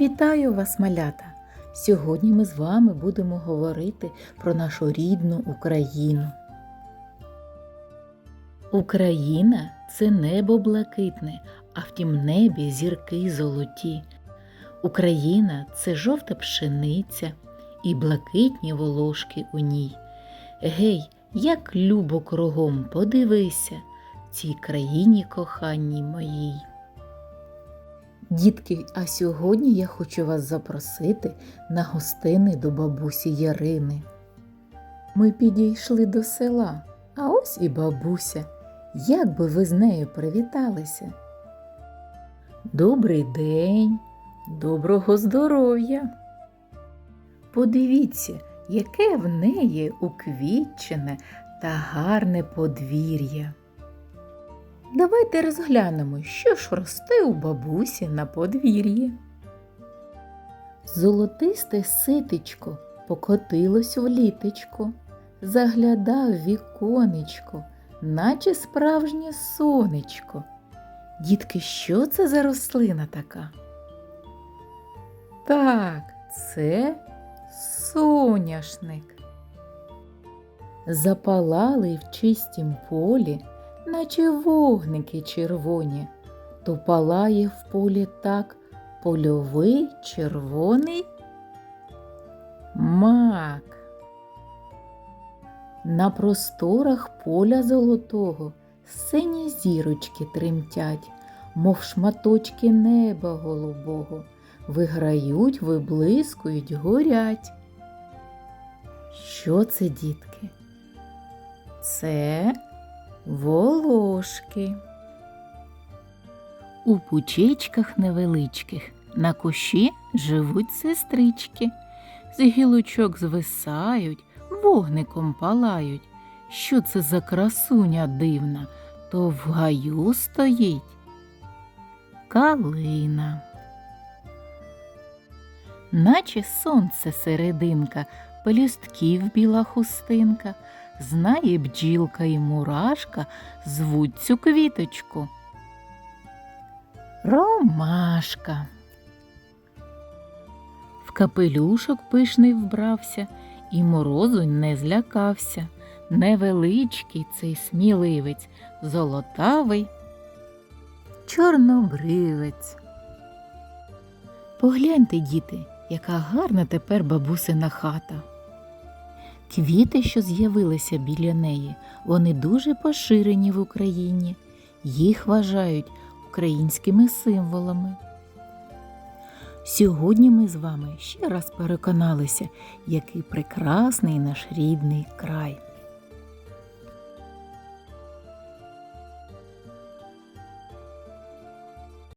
Вітаю вас, малята! Сьогодні ми з вами будемо говорити про нашу рідну Україну. Україна це небо блакитне, а в тім небі зірки золоті. Україна це жовта пшениця і блакитні волошки у ній. Гей, як любо кругом подивися, цій країні коханій моїй. Дітки, а сьогодні я хочу вас запросити на гостини до бабусі Ярини. Ми підійшли до села, а ось і бабуся. Як би ви з нею привіталися? Добрий день, доброго здоров'я. Подивіться, яке в неї уквітчене та гарне подвір'я. Давайте розглянемо, що ж росте у бабусі на подвір'ї. Золотисте ситечко покотилось в літечко, заглядав віконечко, наче справжнє сонечко. Дітки, що це за рослина така? Так, це соняшник. Запалали в чистім полі наче вогники червоні, то палає в полі так польовий червоний мак. На просторах поля золотого сині зірочки тремтять, мов шматочки неба голубого, виграють, виблискують, горять. Що це, дітки? Це волошки. У пучечках невеличких на кущі живуть сестрички, з гілочок звисають, вогником палають. Що це за красуня дивна, то в гаю стоїть калина. Наче сонце серединка, пелюстків біла хустинка, знає бджілка і мурашка, звуть цю квіточку. Ромашка. В капелюшок пишний вбрався, і морозу не злякався. Невеличкий цей сміливець, золотавий чорнобривець. Погляньте, діти, яка гарна тепер бабусина хата. Квіти, що з'явилися біля неї, вони дуже поширені в Україні. Їх вважають українськими символами. Сьогодні ми з вами ще раз переконалися, який прекрасний наш рідний край.